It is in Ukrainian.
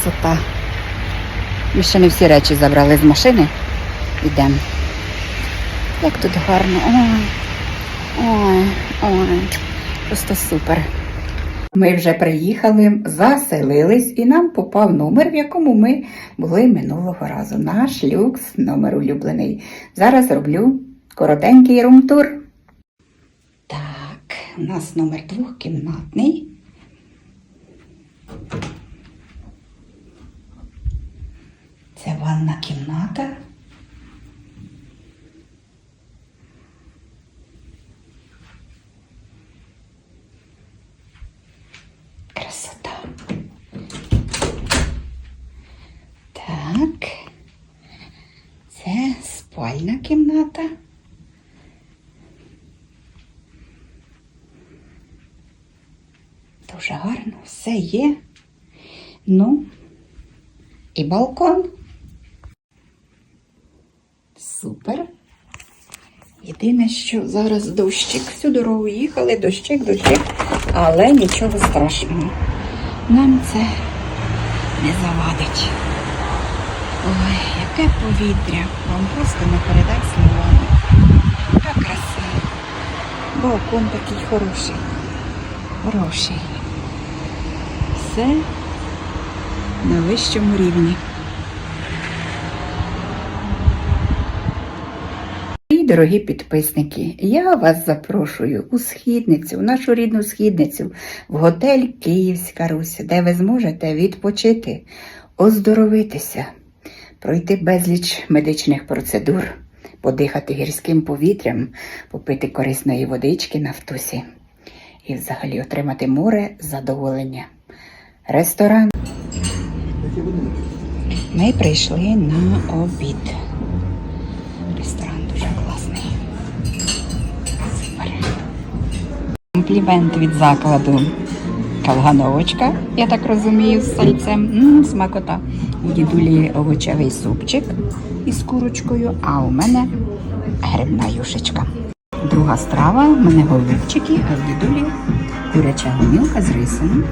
красота. Ми ще не всі речі забрали з машини. Йдемо. Як тут гарно. Ой, ой, ой. Просто супер. Ми вже приїхали, заселились, і нам попав номер, в якому ми були минулого разу. Наш люкс, номер улюблений. Зараз роблю коротенький румтур. Так, у нас номер двохкімнатний. Це ванна кімната. Красота. Так. Це спальна кімната. Дуже гарно, все є. Ну, і балкон. Супер. Єдине, що зараз дощик. Всю дорогу їхали, дощик, дощик, але нічого страшного. Нам це не завадить. Ой, яке повітря. Вам просто не передать словами. Яка краса. Балкон такий хороший. Хороший. Все на вищому рівні. Дорогі підписники, я вас запрошую у східницю, в нашу рідну східницю, в готель Київська Русь, де ви зможете відпочити, оздоровитися, пройти безліч медичних процедур, подихати гірським повітрям, попити корисної водички на втусі і взагалі отримати море задоволення. Ресторан. Ми прийшли на обід. Комплімент від закладу Калгановочка, я так розумію, з сальцем. М, смакота. У дідулі овочевий супчик із курочкою, а у мене грибна юшечка. Друга страва, у мене голубчики, а в дідулі куряча гомілка з рисом.